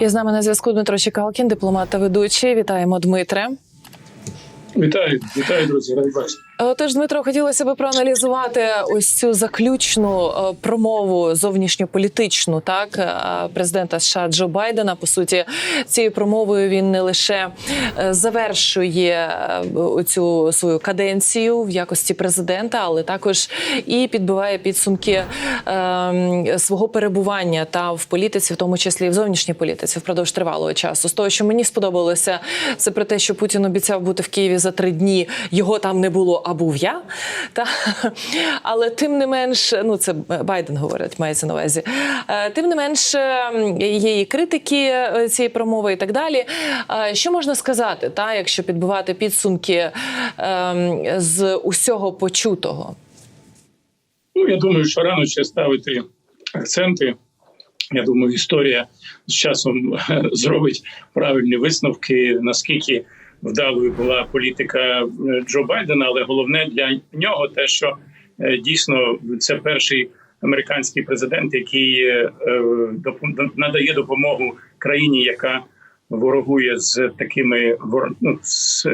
І з нами на зв'язку Дмитро Чекалкін, дипломат та ведучий. Вітаємо, Дмитре. Вітаю, вітаю, друзі, раді бачити. Е, Тож, Дмитро, хотілося би проаналізувати ось цю заключну е, промову зовнішньополітичну, так е, президента США Джо Байдена. По суті, цією промовою він не лише завершує цю свою каденцію в якості президента, але також і підбиває підсумки е, свого перебування та в політиці, в тому числі і в зовнішній політиці, впродовж тривалого часу. З того, що мені сподобалося, це про те, що Путін обіцяв бути в Києві за три дні. Його там не було, а був я. Та але тим не менш, ну це Байден говорить, мається на увазі. Е, Тим не менш, е, є і критики е, цієї промови і так далі. Що можна сказати, та якщо підбивати підсумки з усього почутого? Ну, я думаю, що рано ще ставити акценти. Я думаю, історія з часом зробить правильні висновки, наскільки вдалою була політика е, Джо Байдена, але головне для нього те, що е, дійсно це перший американський президент, який е, надає допомогу країні, яка ворогує з такими ну, з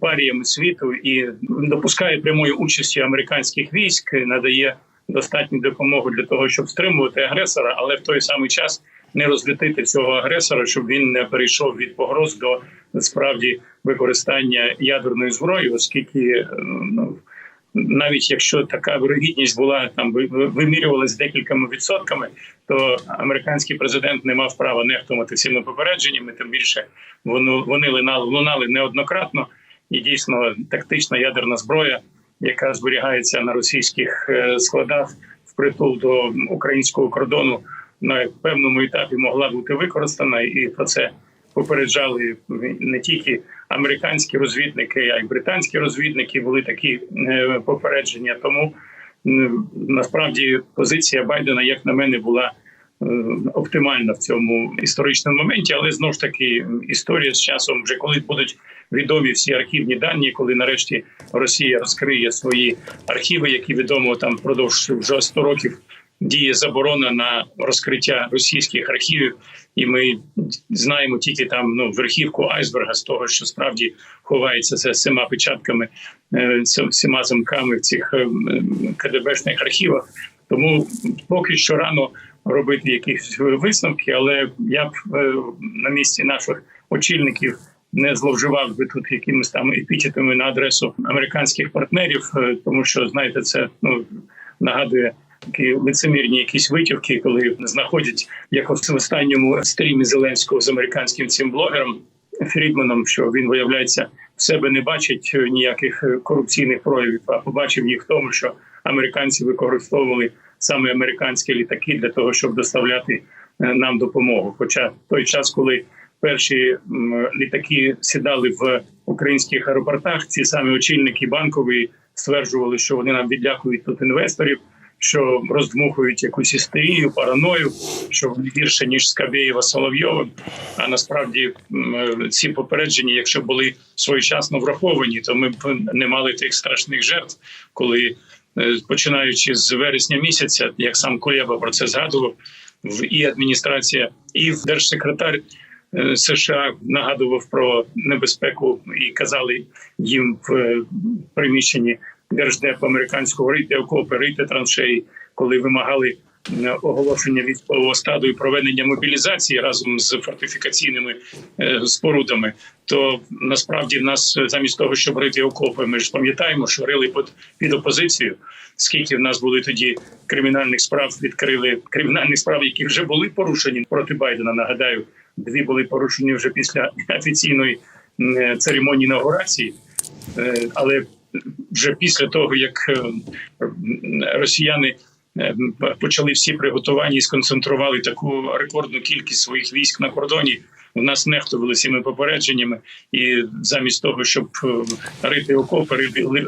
паріями світу і допускає прямої участі американських військ, надає достатню допомогу для того, щоб стримувати агресора, але в той самий час не розлютити цього агресора, щоб він не перейшов від погроз до справді використання ядерної зброї, оскільки е, ну. Навіть якщо така вирогідність була там ви- ви- вимірювалась декількома відсотками, то американський президент не мав права нехтувати цими попередженнями. Тим більше воно вони лунали, лунали неоднократно, і дійсно тактична ядерна зброя, яка зберігається на російських е, складах впритул до українського кордону, на певному етапі могла бути використана, і про це попереджали не тільки американські розвідники, а й британські розвідники. Були такі е, попередження. Тому насправді позиція Байдена, як на мене, була е, оптимальна в цьому історичному моменті, але знову ж таки історія з часом, вже коли будуть відомі всі архівні дані, коли нарешті Росія розкриє свої архіви, які відомо там впродовж вже 100 років діє заборона на розкриття російських архівів, і ми знаємо тільки там ну верхівку айсберга з того, що справді ховається за всіма печатками, е, всіма замками в цих е, КДБшних архівах. Тому поки що рано робити якісь висновки, але я б е, на місці наших очільників не зловживав би тут якимись там епітетами на адресу американських партнерів, тому що знаєте, це ну нагадує. Такі лицемірні якісь витівки, коли знаходять як в останньому стрімі Зеленського з американським цим блогером Фрідманом, що він виявляється в себе не бачить ніяких е, корупційних проявів, а побачив їх в тому, що американці використовували саме американські літаки для того, щоб доставляти е, нам допомогу. Хоча той час, коли перші літаки сідали в українських аеропортах, ці самі очільники банкові стверджували, що вони нам відлякують тут інвесторів. Що роздмухують якусь істерію, параною, що вони гірше ніж Скабєєва Соловйова. А насправді ці попередження, якщо були своєчасно враховані, то ми б не мали тих страшних жертв, коли е, починаючи з вересня місяця, як сам Кулєба про це згадував, в і адміністрація, і в держсекретар е, США нагадував про небезпеку і казали їм в е, приміщенні держдепу американського рийте окопи, рийте траншеї, коли вимагали оголошення військового стаду і проведення мобілізації разом з фортифікаційними е, спорудами. То насправді в нас е, замість того, щоб рити окопи, ми ж пам'ятаємо, що рили під, під опозицію. Скільки в нас були тоді кримінальних справ, відкрили кримінальних справ, які вже були порушені проти Байдена. Нагадаю, дві були порушені вже після офіційної церемонії інаугурації. Е, але вже після того, як е, росіяни е, почали всі приготування і сконцентрували таку рекордну кількість своїх військ на кордоні. У нас нехтували цими попередженнями, і замість того, щоб е, рити окопи,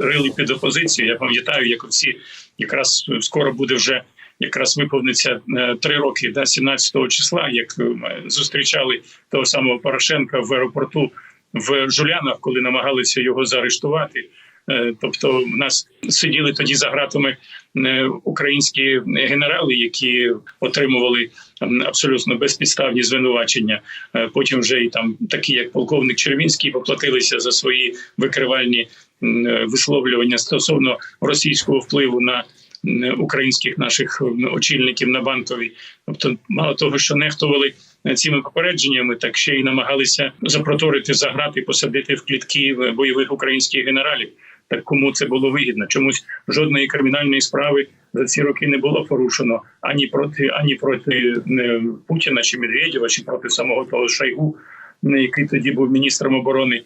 рили, під опозицію. Я пам'ятаю, як всі якраз скоро буде вже якраз виповниться три роки до 17 числа, як зустрічали того самого Порошенка в аеропорту в Жулянах, коли намагалися його заарештувати. Е, Тобто, в нас сиділи тоді за ґратами е, українські генерали, які отримували абсолютно безпідставні звинувачення. Е, Потім вже і там такі, як полковник Червінський, поплатилися за свої викривальні висловлювання стосовно російського впливу на українських наших очільників на банковій. Тобто, мало того, що нехтували цими попередженнями, так ще й намагалися запроторити, заграти, посадити в клітки бойових українських генералів. Так кому це було вигідно? Чомусь жодної кримінальної справи за ці роки не було порушено ані проти ані проти е, Путіна чи Медведєва, чи проти самого того Шойгу, е, який тоді був міністром оборони.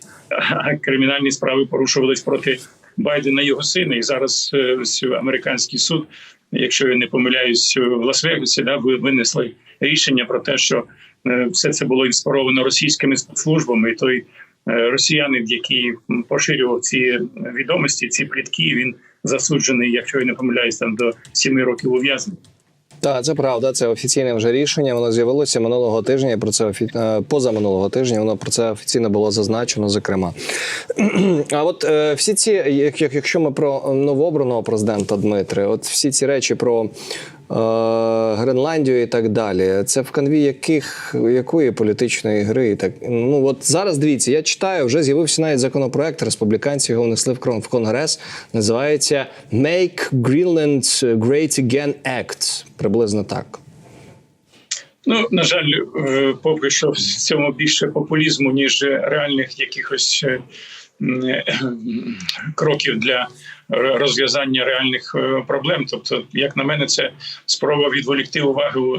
А кримінальні справи порушувались проти Байдена його сина. І зараз е, американський суд, якщо я не помиляюсь, в Лас-Вегасі да, винесли рішення про те, що е, все це було інспіровано російськими спецслужбами. І той росіянин, який поширював ці відомості, ці плітки, він засуджений, якщо я не помиляюсь, там до сіми років ув'язнення. Так, це правда. Це офіційне вже рішення. Воно з'явилося минулого тижня. Про це офі... е, поза минулого тижня. Воно про це офіційно було зазначено. Зокрема, а от е, всі ці, як, як- якщо ми про новообраного президента Дмитри, от всі ці речі про е, Гренландію і так далі, це в канві яких якої політичної гри? Так ну от зараз дивіться, я читаю, вже з'явився навіть законопроект. Республіканці його внесли в конгрес. Називається Make Greenland Great Again Act. Приблизно так. Ну на жаль, е, поки що в цьому більше популізму ніж реальних якихось е, е, кроків для розв'язання реальних е, проблем. Тобто, як на мене, це спроба відволікти увагу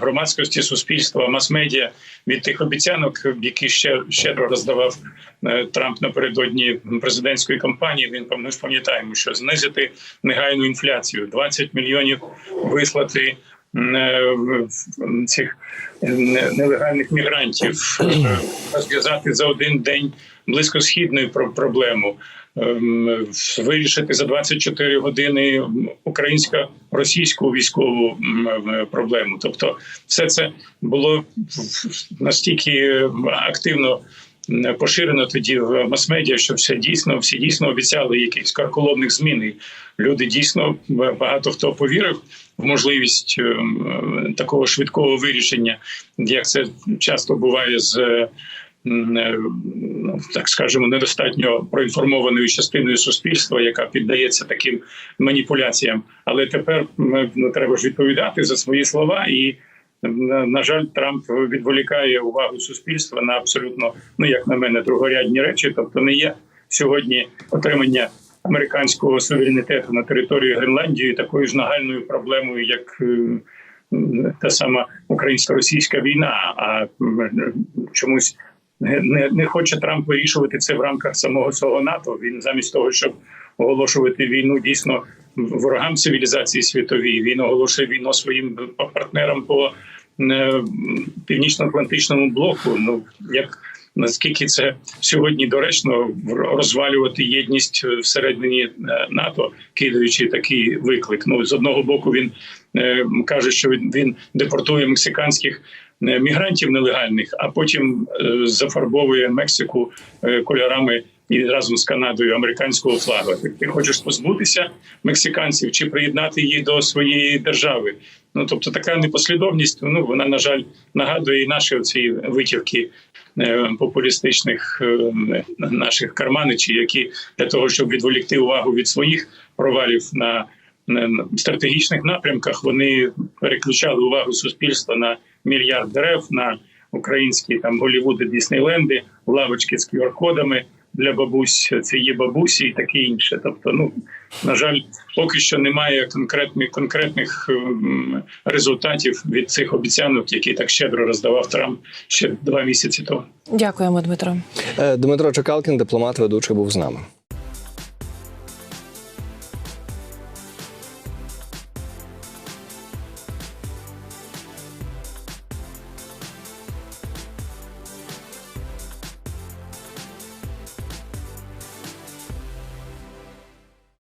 громадськості, суспільства, мас-медіа від тих обіцянок, які ще щедро роздавав е, Трамп напередодні президентської кампанії. Він ми ж пам'ятаємо, що знизити негайну інфляцію, 20 мільйонів вислати е, цих е, нелегальних мігрантів, е, розв'язати за один день близькосхідну про- проблему. ем, Вирішити за 24 години українсько-російську військову е, проблему. Тобто, все це було настільки активно поширено тоді в мас-медіа, що все дійсно всі дійсно обіцяли якихось карколомних змін. І люди дійсно багато хто повірив в можливість ем, такого швидкого вирішення, як це часто буває з. Е, е, ну, Так скажемо, недостатньо проінформованою частиною суспільства, яка піддається таким маніпуляціям. Але тепер ну, треба ж відповідати за свої слова, і на, на жаль, Трамп відволікає увагу суспільства на абсолютно, ну як на мене, другорядні речі. Тобто, не є сьогодні отримання американського суверенітету на території Гренландії такою ж нагальною проблемою, як е, та сама українсько-російська війна. А чомусь не, не, хоче Трамп вирішувати це в рамках самого свого НАТО. Він замість того, щоб оголошувати війну дійсно ворогам цивілізації світовій, він оголошує війну своїм партнерам по е, північно-атлантичному блоку. Ну як наскільки це сьогодні доречно розвалювати єдність всередині е, НАТО, кидаючи такий виклик. Ну з одного боку він е, каже, що він, депортує мексиканських е, мігрантів нелегальних, а потім е, зафарбовує Мексику е, кольорами. І разом з Канадою американського флагу. Ти, хочеш позбутися мексиканців чи приєднати їх до своєї держави? Ну тобто така непослідовність. Ну вона на жаль нагадує і наші оці витівки е, популістичних наших карманичів, які для того, щоб відволікти увагу від своїх провалів на стратегічних напрямках, вони переключали увагу суспільства на мільярд дерев, на українські там Голівуди, Діснейленди, лавочки з QR-кодами для бабусь, це є бабусі і таке інше. Тобто, ну на жаль, поки що немає конкретних конкретних результатів від цих обіцянок, які так щедро роздавав Трамп ще два місяці тому. Дякуємо, Дмитро. Е, Дмитро Чекалкін, дипломат, ведучий, був з нами.